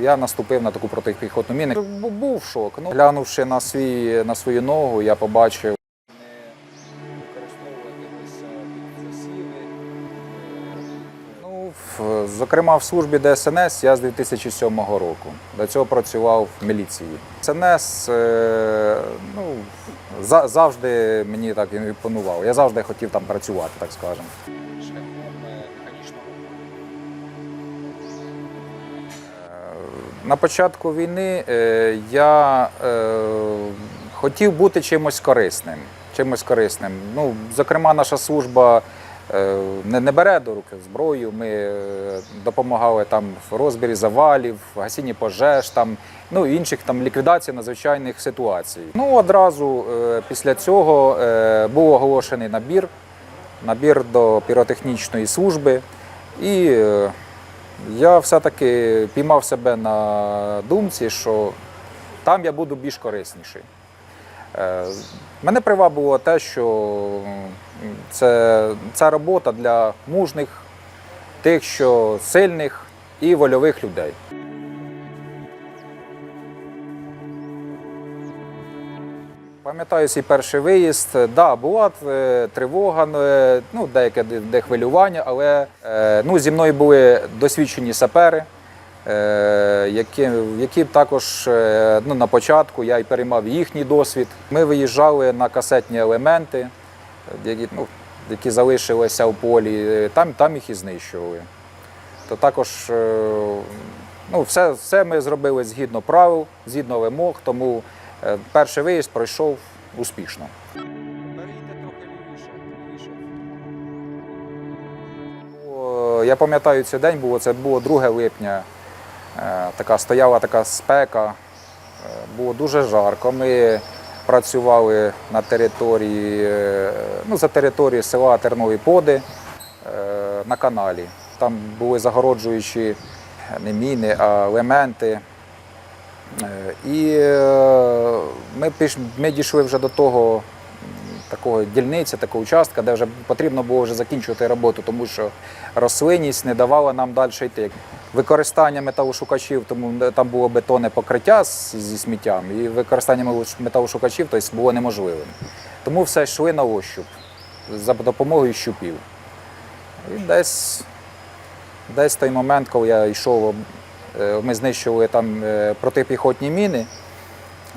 я наступив на таку протипіхотну міну. Був шок. Ну, глянувши на, свій, на свою ногу, я побачив. Ну, зокрема, в службі ДСНС я з 2007 року. До цього працював в міліції. СНС е, ну, за- завжди мені так імпонував. Я завжди хотів там працювати, так скажемо. На початку війни е, я е, хотів бути чимось корисним. Чимось корисним. Ну, зокрема, наша служба е, не, бере до руки зброю. Ми допомагали там в розбірі завалів, гасінні пожеж, там, ну, інших там ліквідації надзвичайних ситуацій. Ну, одразу після цього був оголошений набір, набір до піротехнічної служби. І я все-таки піймав себе на думці, що там я буду більш корисніший. Е, Мене привабило те, що це, це робота для мужних, тих, що сильних і вольових людей. Пам'ятаю свій перший виїзд. Да, була е, тривога, е, ну, деяке де- хвилювання, але е, ну, зі мною були досвідчені сапери, які, які також ну, на початку я й переймав їхній досвід. Ми виїжджали на касетні елементи, які, ну, які залишилися в полі, там, там їх і знищували. То також ну, все, все ми зробили згідно правил, згідно вимог, тому перший виїзд пройшов успішно. Я пам'ятаю цей день, було, це було 2 липня. Е, Така стояла така спека, е, було дуже жарко. Ми працювали на території, е, ну, за територією села Тернові Поди е, на каналі. Там були загороджуючі не міни, а елементи. Е, І е, ми, ми дійшли вже до того м, такого дільниці, такого участка, де вже потрібно було вже закінчувати роботу, тому що рослинність не давала нам далі йти. Використання металошукачів, тому там було бетонне покриття зі сміттям, і використання металошукачів тобто, було неможливим. Тому все йшли на ощуп за допомогою щупів. І десь, десь той момент, коли я йшов, е, ми знищували там е, протипіхотні міни.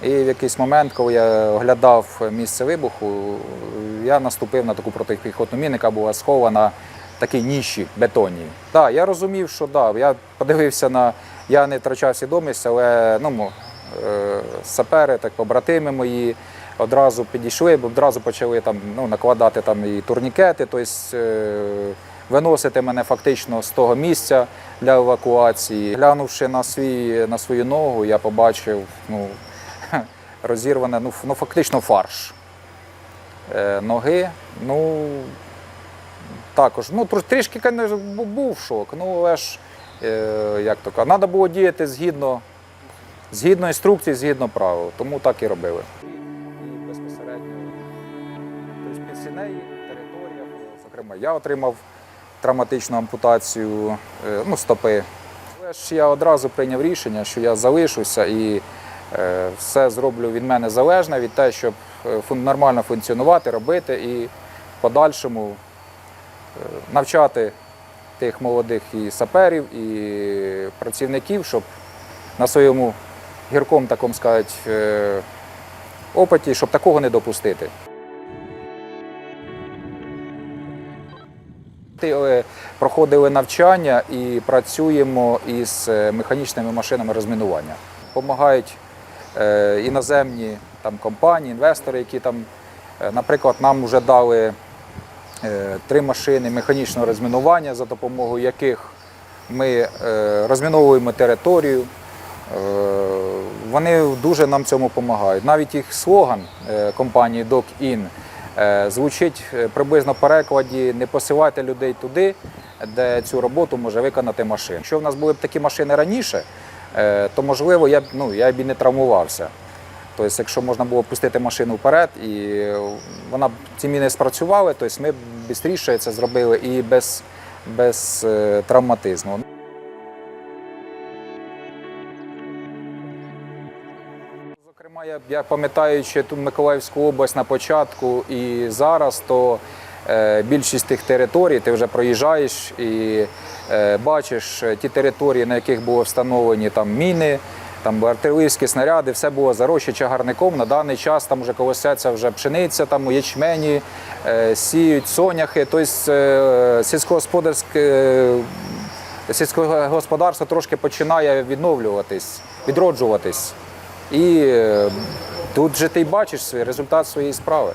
І в якийсь момент, коли я оглядав місце вибуху, я наступив на таку протипіхотну міну, яка була схована в такій ніші бетонній. Так, я розумів, що да, я подивився на. Я не втрачав свідомість, але ну, е, сапери, так, побратими мої одразу підійшли, одразу почали там, ну, накладати там і турнікети, тобто е, виносити мене фактично з того місця для евакуації. Глянувши на, свій, на свою ногу, я побачив ну, розірване, ну, ну фактично фарш е, ноги. Ну, також, ну, трішки був шок, ну, але ж, е, як то кажуть, треба було діяти згідно, згідно інструкцій, згідно правил, тому так і робили. І безпосередньо тобто територія, зокрема, я отримав травматичну ампутацію е, ну, стопи. Але ж я одразу прийняв рішення, що я залишуся і все зроблю від мене залежне від те, щоб е, нормально функціонувати, робити і в подальшому е, навчати тих молодих і саперів, і працівників, щоб на своєму гіркому, такому сказати, е, опиті, щоб такого не допустити. Е, Проходили навчання і працюємо із е, механічними машинами розмінування. Помагають е, іноземні там, компанії, інвестори, які там, е, наприклад, нам вже дали е, три машини механічного розмінування, за допомогою яких ми е, розміновуємо територію. Е, Вони дуже нам цьому допомагають. Навіть їх слоган е, компанії DocIn е, звучить е, приблизно в перекладі не посилайте людей туди, де цю роботу може виконати машина. Якщо в нас були б такі машини раніше, е, Е, то можливо я б ну, я б і не травмувався. Тобто, якщо можна було пустити машину вперед, і вона б ці міни спрацювали, тобто ми б швидше це зробили і без, без е, травматизму. Я пам'ятаю, що ту Миколаївську область на початку і зараз, то більшість тих територій ти вже проїжджаєш і е, бачиш е, ті території, на яких були встановлені там міни, там артилерійські снаряди, все було зарощі чагарником. На даний час там вже колосяться вже пшениця, там ячмені, е, сіють соняхи. Тобто е, сільськогосподарське. е, Сільське господарство трошки починає відновлюватись, відроджуватись. І е, тут же ти бачиш результат своєї справи.